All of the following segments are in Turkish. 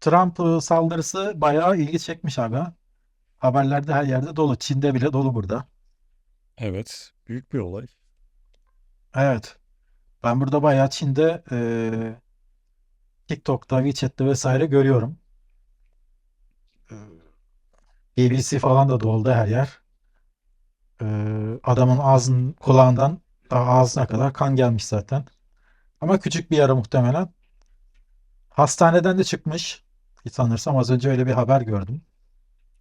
Trump e, saldırısı bayağı ilgi çekmiş abi. Haberlerde her yerde dolu. Çin'de bile dolu burada. Evet. Büyük bir olay. Evet. Ben burada bayağı Çin'de e, TikTok'ta, WeChat'te vesaire görüyorum. E, BBC falan da doldu her yer. E, adamın ağzının kulağından daha ağzına kadar kan gelmiş zaten. Ama küçük bir yara muhtemelen. Hastaneden de çıkmış. Sanırsam az önce öyle bir haber gördüm.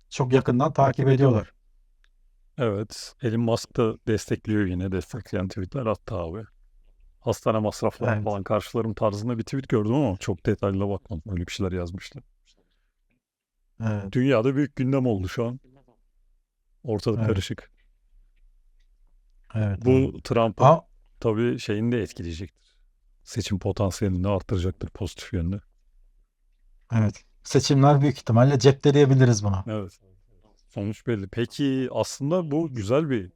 Çok yakından takip ediyorlar. Evet. Elon Musk da destekliyor yine. Destekleyen tweetler attı abi. Hastane masrafları Evet. falan karşılarım tarzında bir tweet gördüm ama çok detaylı bakmadım. Öyle bir şeyler yazmışlar. Evet, Dünyada büyük gündem oldu şu an. Ortalık Evet. karışık. evet. Bu Trump'ın Ama tabii şeyini de etkileyecektir. Seçim potansiyelini arttıracaktır pozitif yönde. evet. Seçimler büyük ihtimalle cepte diyebiliriz buna. Evet. Sonuç belli. Peki aslında bu güzel bir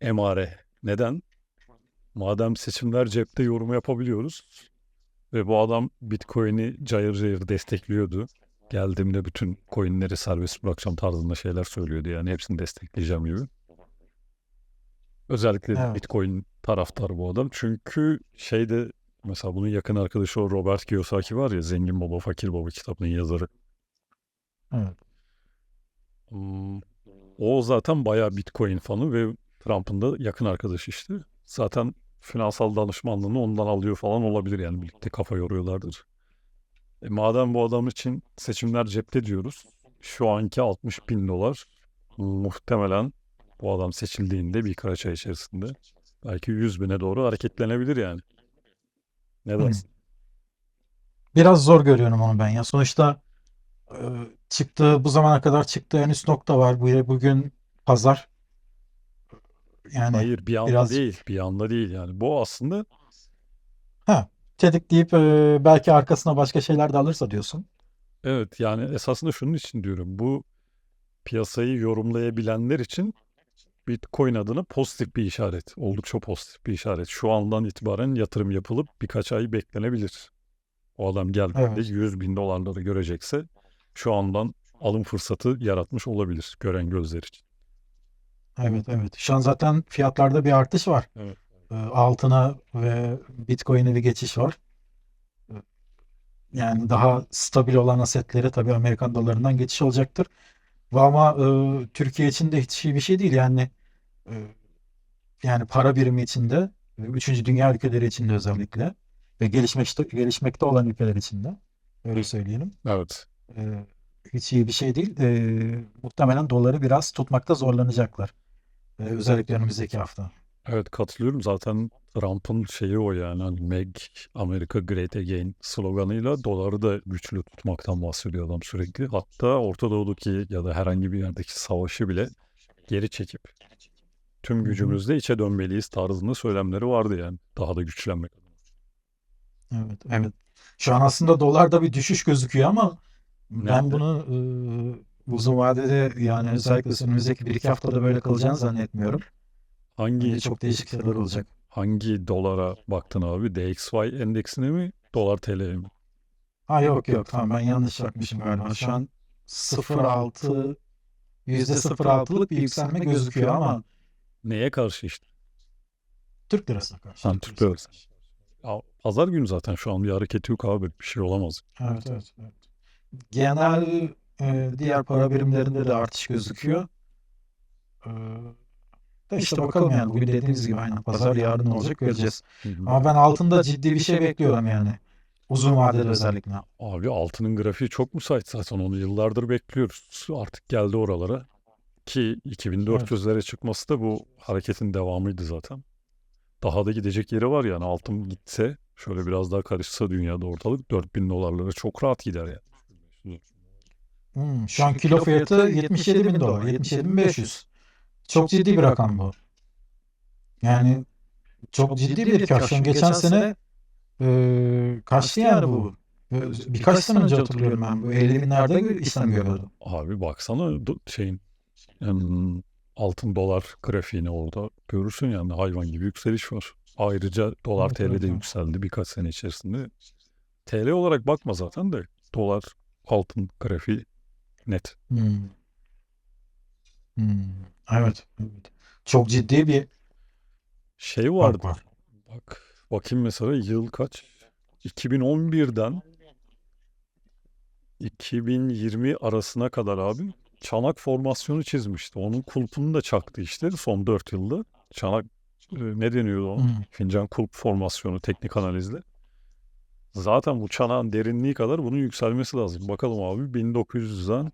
emare. Neden? Madem seçimler cepte yorum yapabiliyoruz ve bu adam Bitcoin'i cayır cayır destekliyordu. Geldiğimde bütün coinleri serbest bırakacağım tarzında şeyler söylüyordu yani hepsini destekleyeceğim gibi. Özellikle Evet. Bitcoin taraftarı bu adam. Çünkü şeyde mesela bunun yakın arkadaşı o Robert Kiyosaki var ya Zengin Baba Fakir Baba kitabının yazarı. Evet. Hmm, O zaten bayağı Bitcoin fanı ve Trump'ın da yakın arkadaşı işte. Zaten finansal danışmanlığını ondan alıyor falan olabilir yani birlikte kafa yoruyorlardır. E madem bu adam için seçimler cepte diyoruz. Şu anki 60 bin dolar muhtemelen bu adam seçildiğinde birkaç ay içerisinde belki 100 bine doğru hareketlenebilir yani. Ne dersin? Biraz zor görüyorum onu ben ya. Sonuçta e, çıktığı bu zamana kadar çıktığı en üst nokta var. Bu bugün pazar. Yani Hayır bir anda biraz değil, bir anda değil yani. Bu aslında ha tetikleyip e, belki arkasına başka şeyler de alırsa diyorsun. Evet yani esasında şunun için diyorum. Bu piyasayı yorumlayabilenler için Bitcoin adına pozitif bir işaret. Oldukça pozitif bir işaret. Şu andan itibaren yatırım yapılıp birkaç ay beklenebilir. O adam geldiğinde Evet. 100 bin dolarları görecekse şu andan alım fırsatı yaratmış olabilir gören gözler için. Evet, evet. Şu an zaten fiyatlarda bir artış var. Evet. E, altına ve Bitcoin'e bir geçiş var. E, Yani daha stabil olan asetlere tabii Amerikan dolarından geçiş olacaktır. Ama e, Türkiye için de hiç iyi bir şey değil. Yani yani para birimi içinde, üçüncü dünya ülkeleri içinde özellikle ve gelişmekte, gelişmekte olan ülkeler içinde öyle söyleyelim. Evet. E, hiç iyi bir şey değil. E, muhtemelen doları biraz tutmakta zorlanacaklar. E, özellikle önümüzdeki hafta. Evet katılıyorum. Zaten Trump'ın şeyi o yani hani Make America Great Again sloganıyla doları da güçlü tutmaktan bahsediyor adam sürekli. Hatta Orta Doğu'daki ya da herhangi bir yerdeki savaşı bile geri çekip tüm gücümüzle içe dönmeliyiz tarzında söylemleri vardı yani. Daha da güçlenmek. Evet, evet. Şu an aslında dolarda bir düşüş gözüküyor ama ben Nerede? bunu e, uzun vadede yani özellikle önümüzdeki bir iki haftada böyle kalacağını zannetmiyorum. Hangi Bence çok değişik şeyler olacak. hangi dolara baktın abi? DXY endeksine mi? Dolar TL'ye mi? Ha yok yok tamam ben yanlış bakmışım galiba. Şu an 0.6 %0.6'lık bir yükselme gözüküyor ama Neye karşı işte? Türk lirasına karşı. Ha, Türk lirası. Ya, pazar günü zaten şu an bir hareketi yok abi. Bir şey olamaz. Evet evet evet. Genel e, diğer para birimlerinde de artış gözüküyor. E, da işte bakalım yani bugün dediğimiz gibi aynen pazar yarın olacak göreceğiz. Hı hı. Ama ben altında ciddi bir şey bekliyorum yani. Uzun vadeli özellikle. Abi altının grafiği çok müsait zaten onu yıllardır bekliyoruz. Artık geldi oralara. Ki 2400'lere çıkması da bu hareketin devamıydı zaten. Daha da gidecek yeri var yani altın gitse şöyle biraz daha karışsa dünyada ortalık 4000 dolarlara çok rahat gider yani. Hmm, şu an kilo fiyatı 77 bin dolar, 77 bin 500. Çok ciddi bir rakam bu. Yani çok ciddi bir kar. Şu an geçen sene e, kaçtı yani bu? E, Birkaç sene önce hatırlıyorum ben. Bu 50 binlerde işlem görüyordu. Abi baksana şeyin altın dolar grafiğini orada görürsün yani hayvan gibi yükseliş var. Ayrıca dolar Evet, TL de evet. yükseldi birkaç sene içerisinde. TL olarak bakma zaten de dolar altın grafiği net. Hmm. Hmm. Evet. evet. Çok ciddi bir Şey vardı. var. Bak bakayım mesela yıl kaç? 2011'den 2020 arasına kadar abi çanak formasyonu çizmişti. Onun kulpunu da çaktı işte son 4 yılda. Çanak e, ne deniyordu ona? Hmm. Fincan kulp formasyonu teknik analizle. Zaten bu çanağın derinliği kadar bunun yükselmesi lazım. Bakalım abi 1900'den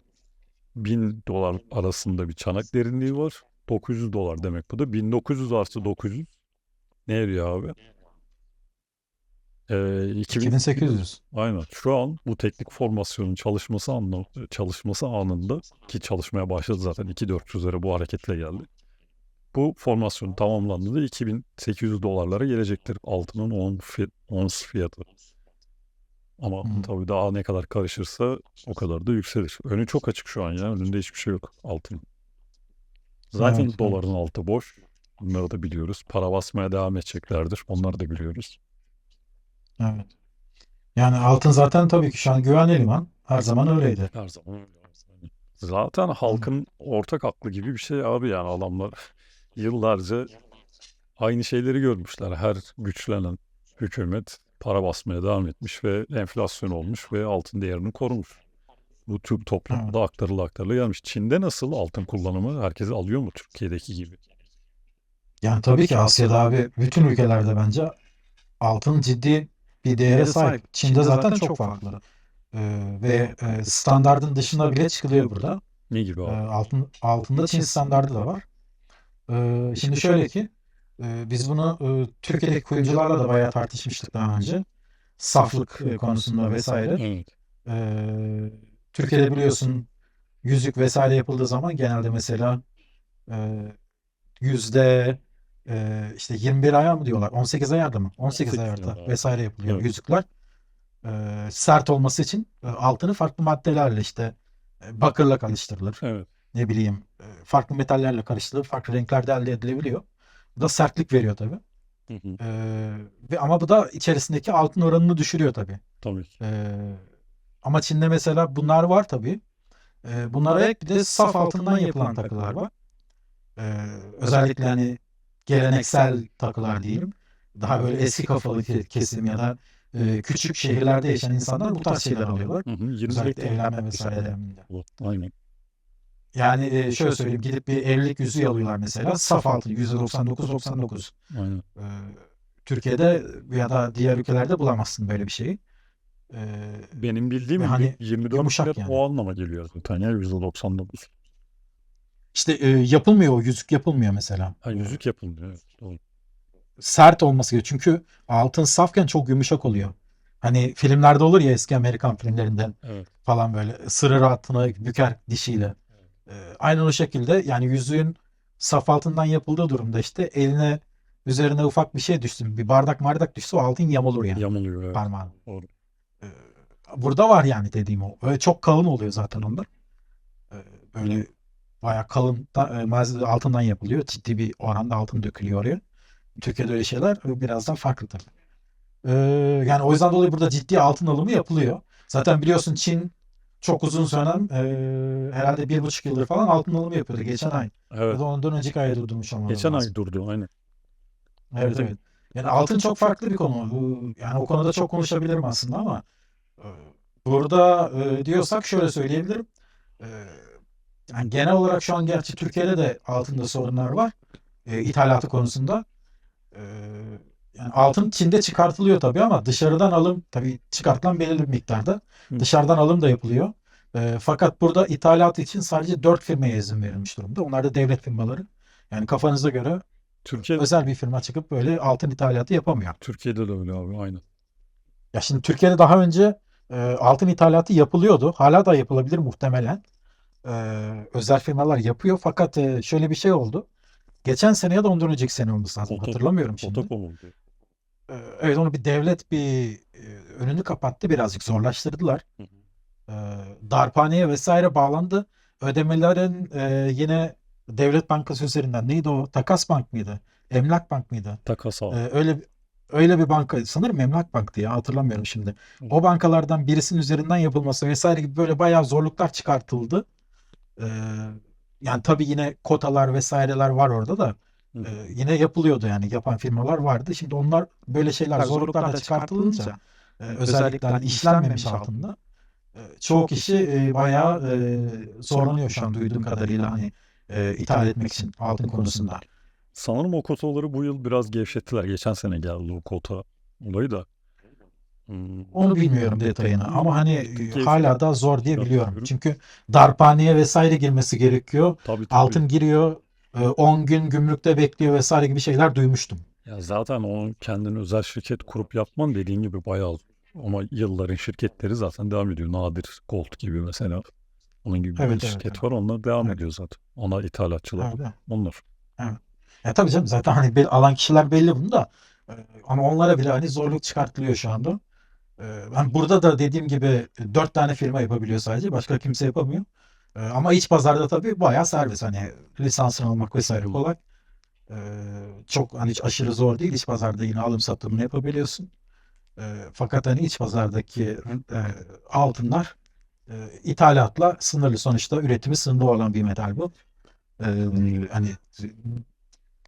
1000 dolar arasında bir çanak derinliği var. 900 dolar demek bu da. 1900 artı 900 ne ediyor abi? Ee, 2000 2800. Aynen. Şu an bu teknik formasyonun çalışması anla, çalışması anında ki çalışmaya başladı zaten 2400'lere bu hareketle geldi. Bu formasyon tamamlandığında 2800 dolarlara gelecektir altının on fi- ons fiyatı. Ama Hı. tabii daha ne kadar karışırsa o kadar da yükselir. Önü çok açık şu an ya. Önünde hiçbir şey yok altın. Zaten Evet, evet. doların altı boş. Bunları da biliyoruz. Para basmaya devam edeceklerdir. Onları da biliyoruz. Evet. Yani altın zaten tabii ki şu an güvenli liman. Her zaman öyleydi. Her zaman öyle. Zaten halkın ortak aklı gibi bir şey abi yani adamlar yıllarca aynı şeyleri görmüşler. Her güçlenen hükümet para basmaya devam etmiş ve enflasyon olmuş ve altın değerini korumuş. Bu Türk toplumunda aktarılı aktarılı gelmiş. Çin'de nasıl altın kullanımı? Herkes alıyor mu Türkiye'deki gibi? Yani tabii ki Asya'da abi bütün ülkelerde bence altın ciddi bir değere sahip. Çin'de zaten çok farklı. Ee, ve e, standardın dışına bile çıkılıyor burada. Ne gibi Ee, abi? altın altında Çin standardı da var. Ee, şimdi şöyle ki e, biz bunu e, Türkiye'deki kuyumcularla da bayağı tartışmıştık daha önce. Saflık e, konusunda vesaire. Evet. Ee, Türkiye'de biliyorsun yüzük vesaire yapıldığı zaman genelde mesela e, yüzde e, işte 21 ayar mı diyorlar? 18 ayarda mı? 18 18 ayarda ayar. vesaire yapılıyor Evet. yüzükler. Ee, sert olması için e, altını farklı maddelerle işte e, bakırla karıştırılır. Evet. Ne bileyim e, farklı metallerle karıştırılır. Farklı renklerde elde edilebiliyor. Bu da sertlik veriyor tabii. Hı hı. Ee, ve ama bu da içerisindeki altın oranını düşürüyor tabii. Tabii. Ee, ama Çin'de mesela bunlar var tabii. Ee, bunlara ek bir de saf altından yapılan takılar var. Ee, özellikle hani geleneksel takılar diyeyim. Daha böyle eski kafalı ke- kesim ya da e, küçük şehirlerde yaşayan insanlar bu tarz şeyler alıyorlar. Hı hı. 20 Özellikle evlenme vesaire döneminde. Aynen. Yani e, şöyle söyleyeyim gidip bir evlilik yüzüğü alıyorlar mesela. Saf altın %99-99. Aynen. Ee, Türkiye'de ya da diğer ülkelerde bulamazsın böyle bir şeyi. Ee, Benim bildiğim hani 24 yumuşak yani. o anlama geliyor zaten ya %99. İşte e, yapılmıyor o yüzük yapılmıyor mesela. Ha yüzük yapılmıyor. Evet, doğru. Sert olması gerekiyor. Çünkü altın safken çok yumuşak oluyor. Hani filmlerde olur ya eski Amerikan filmlerinden Evet. falan böyle ısırır altını büker dişiyle. E, aynen o şekilde yani yüzüğün saf altından yapıldığı durumda işte eline üzerine ufak bir şey düşsün. Bir bardak bardak düşse o altın yamulur yani Yamuluyor evet. parmağın. Doğru. E, burada var yani dediğim o. Öyle çok kalın oluyor zaten onlar. E, böyle bayağı kalın e, malzeme altından yapılıyor. Ciddi bir oranda altın dökülüyor oraya. Türkiye'de öyle şeyler e, biraz daha farklı tabii. E, yani o yüzden dolayı burada ciddi altın alımı yapılıyor. Zaten biliyorsun Çin çok uzun dönem e, herhalde bir buçuk yıldır falan altın alımı yapıyordu. Geçen ay. Ya Evet. da ondan önceki aya durdurmuş olmaları Geçen ay durdu aynen. Evet evet. Yani altın çok farklı bir konu. Yani o konuda çok konuşabilirim aslında ama e, burada e, diyorsak şöyle söyleyebilirim. E, yani genel olarak şu an gerçi Türkiye'de de altında sorunlar var. E, ithalatı konusunda. E, yani altın Çin'de çıkartılıyor tabii ama dışarıdan alım tabii çıkartılan belirli bir miktarda. Hı. Dışarıdan alım da yapılıyor. E, fakat burada ithalat için sadece 4 firmaya izin verilmiş durumda. Onlar da devlet firmaları. Yani kafanıza göre Türkiye özel bir firma çıkıp böyle altın ithalatı yapamıyor. Türkiye'de de öyle abi aynen. Ya şimdi Türkiye'de daha önce e, altın ithalatı yapılıyordu. Hala da yapılabilir muhtemelen. E, özel firmalar yapıyor. Fakat e, şöyle bir şey oldu. Geçen sene ya da ondan önceki sene olması lazım. Foto- Hatırlamıyorum şimdi. Fotokom oldu. E, evet onu bir devlet bir e, önünü kapattı. Birazcık zorlaştırdılar. Hı hı. E, darphaneye vesaire bağlandı. Ödemelerin e, yine devlet bankası üzerinden neydi o? Takas Bank mıydı? Emlak Bank mıydı? Takas al. Ee, öyle öyle bir banka sanırım Emlak Bank'tı ya hatırlamıyorum şimdi. O bankalardan birisinin üzerinden yapılması vesaire gibi böyle bayağı zorluklar çıkartıldı. Ee, yani tabii yine kotalar vesaireler var orada da Hı. e, yine yapılıyordu yani yapan firmalar vardı. Şimdi onlar böyle şeyler zorluklar da çıkartılınca e, özellikle hani işlenmemiş altında e, çoğu kişi e, bayağı e, zorlanıyor şu an duyduğum kadarıyla hani e, ithal etmek için altın konusunda. Sanırım o kotaları bu yıl biraz gevşettiler. Geçen sene geldi o kota olayı da. Onu bilmiyorum detayını ama hani e, Türkiye hala da zor diye biliyorum. Çünkü darphaneye vesaire girmesi gerekiyor. Tabii tabii. Altın giriyor, e, 10 gün gümrükte bekliyor vesaire gibi şeyler duymuştum. Ya zaten o kendini özel şirket kurup yapman dediğin gibi bayağı ama yılların şirketleri zaten devam ediyor. Nadir Gold gibi mesela. Onun gibi Evet, bir evet, şirket evet. var. Onlar devam Evet. ediyor zaten. Ona ithalatçılar. Öyle. Onlar. Ya tabii canım zaten hani alan kişiler belli bunu da E, ama onlara bile hani zorluk çıkartılıyor şu anda. E, Ben burada da dediğim gibi dört tane firma yapabiliyor sadece. Başka kimse yapamıyor. E, Ama iç pazarda tabii bayağı serbest. Hani lisansını almak vesaire kolay. E, Çok hani aşırı zor değil. İç pazarda yine alım satımını yapabiliyorsun. E, Fakat hani iç pazardaki e, altınlar e, ithalatla sınırlı. Sonuçta üretimi sınırlı olan bir metal bu. E, Hani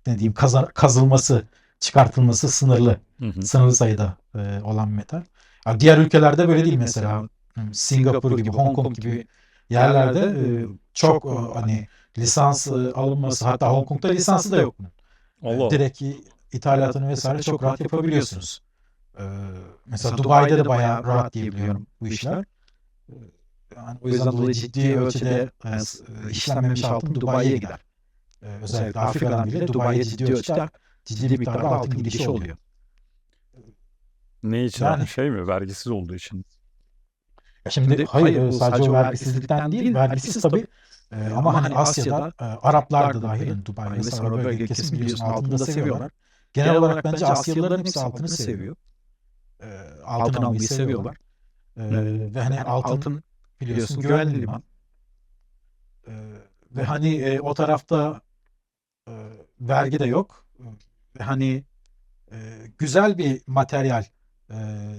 ne diyeyim kaza- kazılması, çıkartılması sınırlı. Hı hı. Sınırlı sayıda e, olan metal. Diğer ülkelerde böyle değil mesela. Singapur gibi, Hong Kong gibi yerlerde çok e, hani lisans alınması hatta Hong Kong'da lisansı da yok. E, Allah. Direkt ithalatını vesaire çok rahat yapabiliyorsunuz. Mesela Dubai'de de bayağı rahat diye biliyorum bu işler. Yani o yüzden dolayı ciddi ölçüde işlenmemiş altın Dubai'ye gider. Özellikle Afrika'dan bile Dubai'ye ciddi ölçüde ciddi miktarda altın gidişi oluyor. Ne için? Yani- Şey mi? Vergisiz olduğu için. Şimdi, Şimdi hayır, hayır, e, bu sadece sadece o vergisizlikten değil, vergisiz tabii. E, ama hani Asya'da, e, Araplar da dahil, yani Dubai vesaire o bölge kesim biliyorsun altını da seviyorlar. Genel olarak bence Asyalıların hepsi altını seviyor. E, Altın almayı seviyorlar. E, Ve hani altın biliyorsun güvenli liman. E, Ve hani e, o tarafta e, vergi de yok. Ve hani e, güzel bir materyal, e,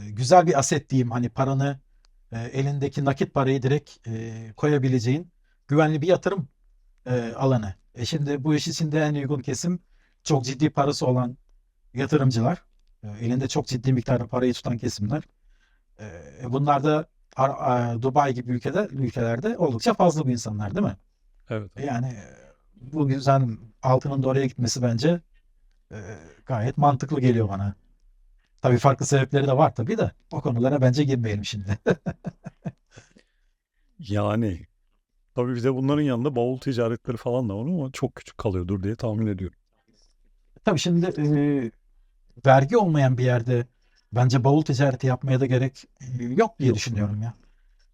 güzel bir aset diyeyim. Hani paranı e, elindeki nakit parayı direkt e, koyabileceğin güvenli bir yatırım e, alanı. E şimdi bu iş içinde en uygun kesim çok ciddi parası olan yatırımcılar. E, elinde çok ciddi miktarda parayı tutan kesimler. E, bunlar da Dubai gibi ülkede ülkelerde oldukça fazla bu insanlar değil mi? Evet. Yani e, bu yüzden altının da oraya gitmesi bence e, gayet mantıklı geliyor bana. Tabii farklı sebepleri de var tabii de o konulara bence girmeyelim şimdi. Yani tabii bir de bunların yanında bavul ticaretleri falan da var ama çok küçük kalıyordur diye tahmin ediyorum. Tabii şimdi e, vergi olmayan bir yerde bence bavul ticareti yapmaya da gerek e, yok diye Yok. düşünüyorum ya.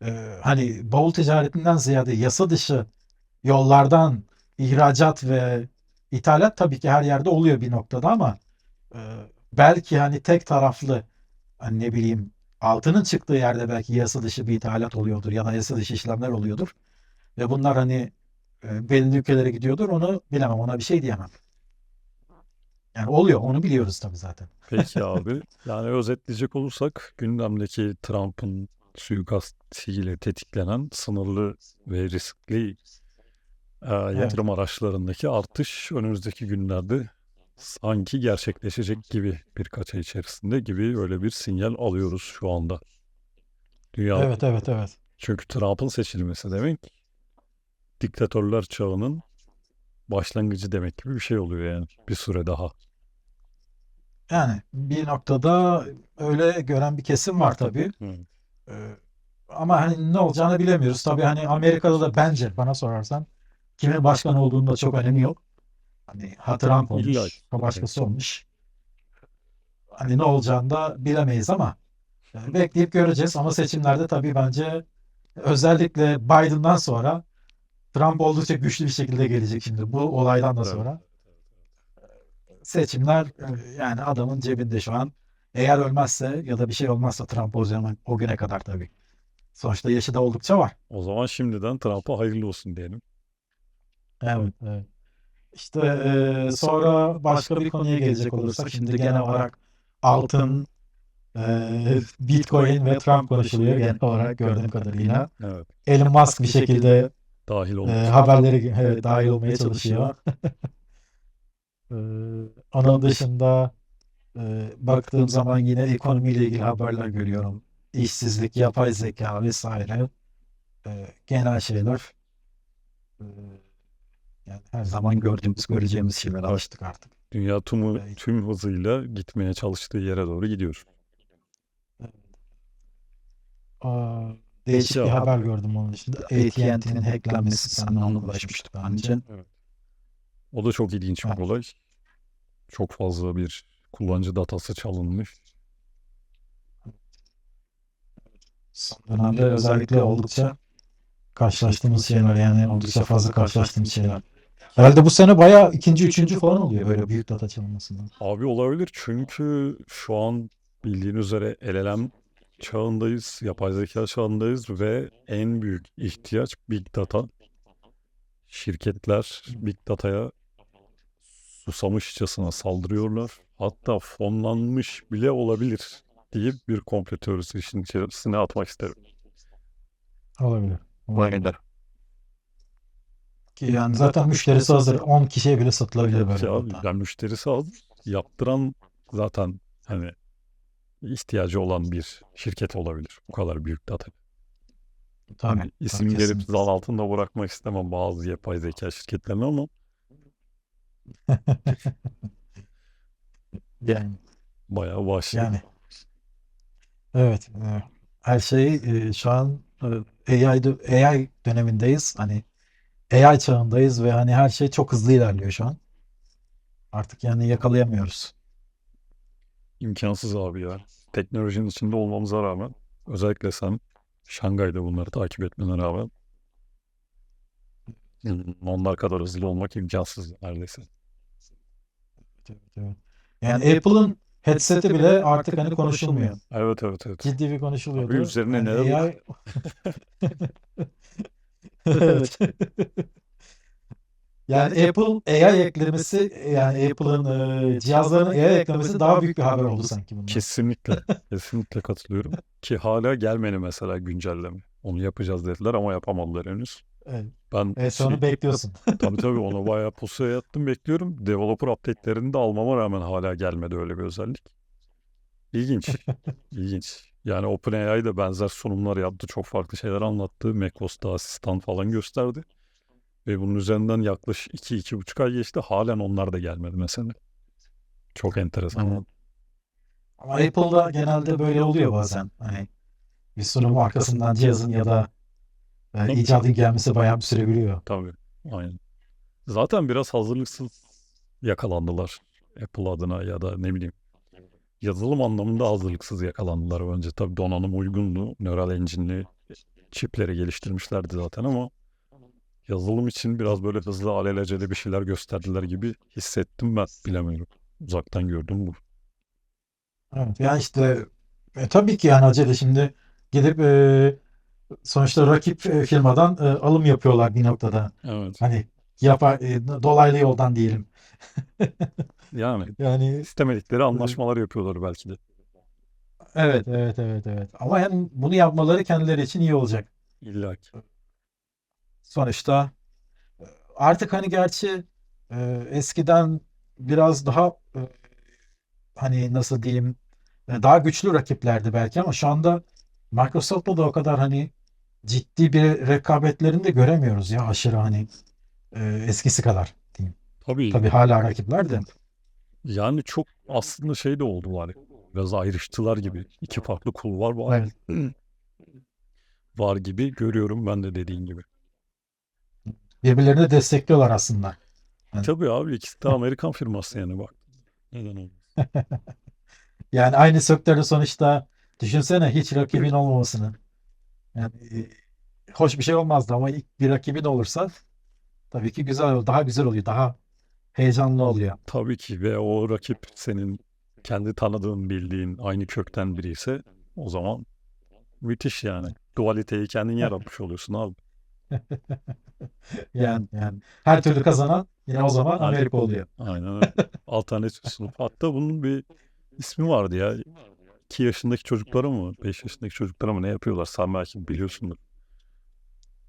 E, hani bavul ticaretinden ziyade yasa dışı yollardan ihracat ve ithalat tabii ki her yerde oluyor bir noktada ama e, belki hani tek taraflı hani ne bileyim altının çıktığı yerde belki yasa dışı bir ithalat oluyordur ya da yasa dışı işlemler oluyordur. Ve bunlar hani e, belli ülkelere gidiyordur onu bilemem ona bir şey diyemem. Yani oluyor onu biliyoruz tabii zaten. Peki abi. Yani özetleyecek olursak gündemdeki Trump'ın suikastiyle tetiklenen sınırlı ve riskli e, yatırım araçlarındaki artış önümüzdeki günlerde sanki gerçekleşecek gibi birkaç ay içerisinde gibi öyle bir sinyal alıyoruz şu anda. Dünya Evet evet evet. çünkü Trump'ın seçilmesi demek diktatörler çağının başlangıcı demek gibi bir şey oluyor yani bir süre daha. Yani bir noktada öyle gören bir kesim var tabii. Hı. Ee, ama hani ne olacağını bilemiyoruz. Tabii hani Amerika'da da bence bana sorarsan kimin başkan olduğunda çok önemi yok. Hani ha Trump olmuş, başkası olmuş. Hani ne olacağını da bilemeyiz ama e, bekleyip göreceğiz. Ama seçimlerde tabii bence özellikle Biden'dan sonra Trump oldukça güçlü bir şekilde gelecek şimdi bu olaydan da sonra. Seçimler e, yani adamın cebinde şu an. Eğer ölmezse ya da bir şey olmazsa Trump o zaman o güne kadar tabii. Sonuçta yaşı da oldukça var. O zaman şimdiden Trump'a hayırlı olsun diyelim. Evet, evet. İşte e, sonra başka bir konuya gelecek olursak şimdi genel olarak altın, e, Bitcoin ve Trump konuşuluyor genel olarak gördüğüm kadarıyla. Evet. Elon Musk bir şekilde Dahil e, olmak. haberleri evet, dahil olmaya çalışıyor. E, onun dışında e, baktığım zaman yine ekonomiyle ilgili haberler görüyorum. İşsizlik, yapay zeka vesaire. E, genel şeyler. E, yani her zaman gördüğümüz, göreceğimiz şeyler alıştık artık. Dünya tüm, Evet. tüm hızıyla gitmeye çalıştığı yere doğru gidiyor. Aa, değişik bir Şey- haber gördüm onun dışında. AT&T'nin hacklenmesi senden ona ulaşmıştık daha önce. O da çok ilginç bir Evet. olay. Çok fazla bir kullanıcı datası çalınmış. Son dönemde özellikle oldukça karşılaştığımız şeyler yani oldukça fazla karşılaştığımız şeyler. Herhalde bu sene bayağı ikinci, üçüncü falan oluyor böyle büyük data çalınmasından. Abi olabilir çünkü şu an bildiğin üzere LLM çağındayız, yapay zeka çağındayız ve en büyük ihtiyaç Big Data. Şirketler Big Data'ya susamışçasına saldırıyorlar. Hatta fonlanmış bile olabilir diye bir komplo teorisi işin içerisine atmak isterim. Olabilir. Olabilir. Ki yani zaten müşterisi hazır. 10 kişiye bile satılabilir böyle Ki abi yani müşterisi az, yaptıran zaten hani ihtiyacı olan bir şirket olabilir. Bu kadar büyük data. Tabii. Hani isim tabii, gelip kesinlikle. zan altında bırakmak istemem bazı yapay zeka şirketlerine ama Yani, bayağı vahşi. yani. Evet. e, Her şey e, şu an e, AI, AI dönemindeyiz. Hani AI çağındayız ve hani her şey çok hızlı ilerliyor şu an. Artık yani yakalayamıyoruz. İmkansız abi ya. Teknolojinin içinde olmamıza rağmen özellikle sen Şangay'da bunları takip etmene rağmen onlar kadar hızlı olmak imkansız neredeyse. Evet, evet. Yani Apple'ın headset'i bile artık hani konuşulmuyor. Evet evet evet. Ciddi bir konuşuluyordu. Abi üzerine Yani neler AI... Evet. Yani Apple AI eklemesi yani Apple'ın e, cihazlarına AI eklemesi daha büyük bir haber oldu sanki bundan. Kesinlikle. Kesinlikle katılıyorum. Ki hala gelmedi mesela güncelleme. Onu yapacağız dediler ama yapamadılar henüz. Evet. Ben Evet, sonra şey- bekliyorsun. tabii tabii ona bayağı pusuya yattım bekliyorum. Developer update'lerini de almama rağmen hala gelmedi öyle bir özellik. İlginç. İlginç. Yani OpenAI da benzer sunumlar yaptı. Çok farklı şeyler anlattı. macOS'ta asistan falan gösterdi. Ve bunun üzerinden yaklaşık 2-2,5 ay geçti. Halen onlar da gelmedi mesela. Çok enteresan. Evet. Ama Apple'da genelde böyle oluyor bazen. Hani bir sunum arkasından cihazın ya da e, icadın gelmesi bayağı bir sürebiliyor. Tabii. Aynen. Zaten biraz hazırlıksız yakalandılar Apple adına ya da ne bileyim yazılım anlamında hazırlıksız yakalandılar önce. Tabii donanım uygundu. Neural Engine'li çipleri geliştirmişlerdi zaten ama yazılım için biraz böyle hızlı alelacele bir şeyler gösterdiler gibi hissettim ben. Bilemiyorum. Uzaktan gördüm bu. Evet. Yani işte e, tabii ki yani acele şimdi gidip e, sonuçta rakip e, firmadan e, alım yapıyorlar bir noktada. Evet. Hani yapar e, dolaylı yoldan diyelim. Yani Yani istemedikleri anlaşmalar yapıyorlar belki de. evet evet evet evet. Ama yani bunu yapmaları kendileri için iyi olacak. İlla ki. Sonuçta e, artık hani gerçi e, eskiden biraz daha e, hani nasıl diyeyim e, daha güçlü rakiplerdi belki ama şu anda Microsoft'la da o kadar hani ciddi bir rekabetlerini de göremiyoruz ya aşırı hani e, eskisi kadar diyeyim. Tabii. Tabii hala rakipler de. Yani çok aslında şey de oldu var. Biraz ayrıştılar gibi. İki farklı kulvar var. Evet. var gibi görüyorum ben de dediğin gibi. Birbirlerini destekliyorlar aslında. Evet. Tabii abi ikisi de Amerikan firması yani bak. Neden? Yani aynı sektörde sonuçta düşünsene hiç rakibin olmamasını. Yani e, hoş bir şey olmazdı ama ilk bir rakibin olursa tabii ki güzel oluyor. Daha güzel oluyor. Daha heyecanlı oluyor. Tabii ki ve o rakip senin kendi tanıdığın, bildiğin, aynı kökten biri ise o zaman müthiş yani. Dualiteyi kendin yaratmış oluyorsun abi. Yani yani her türlü kazanan yine o zaman Amerika oluyor. Aynen öyle. Alternatif sınıf. Hatta bunun bir ismi vardı ya. 2 yaşındaki çocuklara mı? 5 yaşındaki çocuklara mı ne yapıyorlar? Sen belki biliyorsundur.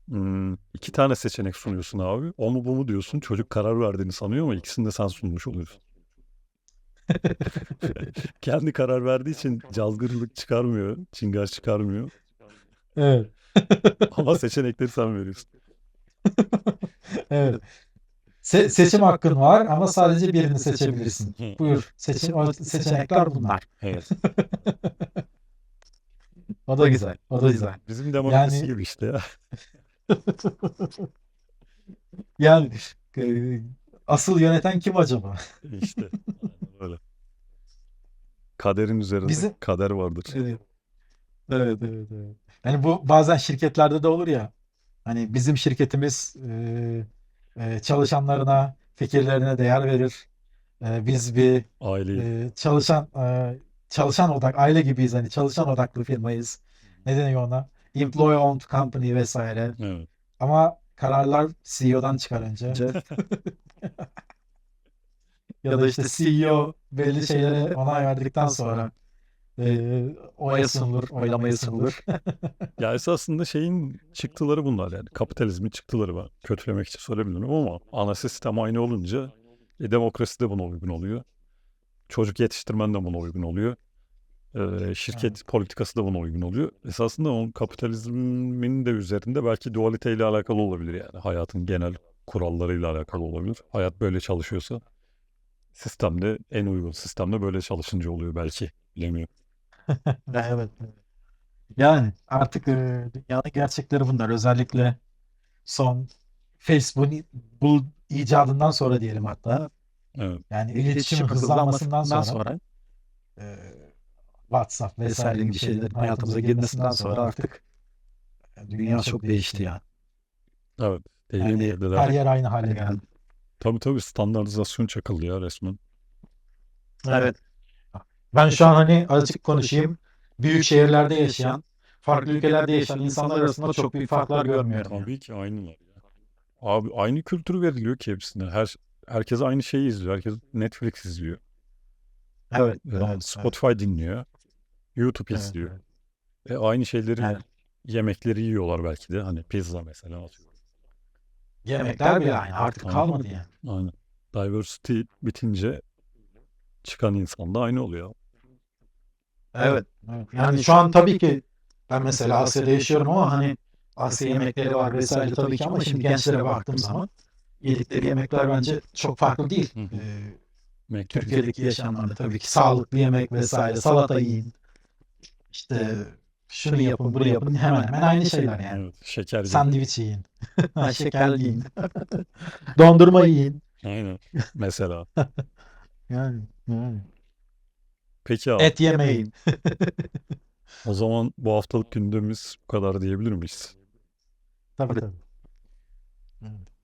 Hmm, iki tane seçenek sunuyorsun abi. O mu bu mu diyorsun. Çocuk karar verdiğini sanıyor ama ikisini de sen sunmuş oluyorsun. Kendi karar verdiği için cazgırlık çıkarmıyor. Çingar çıkarmıyor. Evet. Ama seçenekleri sen veriyorsun. Evet. Se- seçim hakkın var ama sadece birini seçebilirsin. Buyur. Seçim o seçenekler bunlar. Evet. O da güzel. O da güzel. Bizim demokrasi Yani- gibi işte ya. Yani e, asıl yöneten kim acaba? İşte. Aynen öyle. Kaderin üzerinde Bizim- kader vardır. Evet. Evet, evet, evet. Yani bu bazen şirketlerde de olur ya. Hani bizim şirketimiz e, e, çalışanlarına, fikirlerine değer verir. E, biz bir Aileyi. e, çalışan e, çalışan odak aile gibiyiz hani çalışan odaklı firmayız. Ne deniyor ona? Employee owned company vesaire. Evet. Ama kararlar CEO'dan çıkar önce. Ya da işte CEO belli şeylere onay verdikten sonra e, oya sunulur, oylamaya sunulur. Ya esasında şeyin çıktıları bunlar yani. Kapitalizmin çıktıları ben kötülemek için söylemiyorum ama ana sistem aynı olunca e, demokrasi de buna uygun oluyor. Çocuk yetiştirmen de buna uygun oluyor. Ee, şirket politikası da buna uygun oluyor. Esasında onun kapitalizmin de üzerinde belki dualiteyle alakalı olabilir yani. Hayatın genel kurallarıyla alakalı olabilir. Hayat böyle çalışıyorsa sistemde en uygun sistemde böyle çalışınca oluyor belki. Bilemiyorum. Evet. Yani artık e, dünyanın gerçekleri bunlar. Özellikle son Facebook'un bu icadından sonra diyelim hatta. Evet. Yani iletişim hızlanmasından sonra e, WhatsApp vesaire gibi şeylerin hayatımıza girmesinden sonra artık dünya çok değişti ya. Evet. Yani her yer aynı hale geldi. Tabii tabii standartizasyon çakıldı ya resmen. Evet. Ben şu an hani açık konuşayım. Büyük şehirlerde yaşayan, farklı ülkelerde yaşayan insanlar arasında çok büyük farklar görmüyorum. yani. Tabii ki aynılar ya. Abi aynı kültür veriliyor ki hepsine. Her herkes aynı şeyi izliyor. Herkes Netflix izliyor. Evet. Yani evet, Spotify dinliyor. YouTube evet, izliyor. evet. E aynı şeyleri Evet. yemekleri yiyorlar belki de. Hani pizza mesela atıyor. Yemekler bile aynı. Artık Aynen. kalmadı yani. Aynen. Diversity bitince çıkan insan da aynı oluyor. Evet. evet. Yani şu an tabii ki ben mesela Asya'da yaşıyorum ama hani Asya yemekleri var vesaire tabii ki ama şimdi gençlere baktığım zaman yedikleri yemekler bence çok farklı değil. Hı hı. Ee, Türkiye'deki yaşamlarda tabii ki sağlıklı yemek vesaire, salata yiyin. İşte şunu yapın, bunu yapın. Hemen hemen aynı şeyler yani. Evet. Şeker gibi. Sandviç yiyin. Şekerli yiyin. Dondurma yiyin. Aynen. Mesela. Yani, yani. Peki abi. Et yemeyin. O zaman bu haftalık gündemimiz bu kadar diyebilir miyiz? Tabii tabii.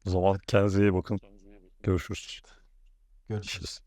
O zaman kendinize iyi bakın. Görüşürüz. Görüşürüz.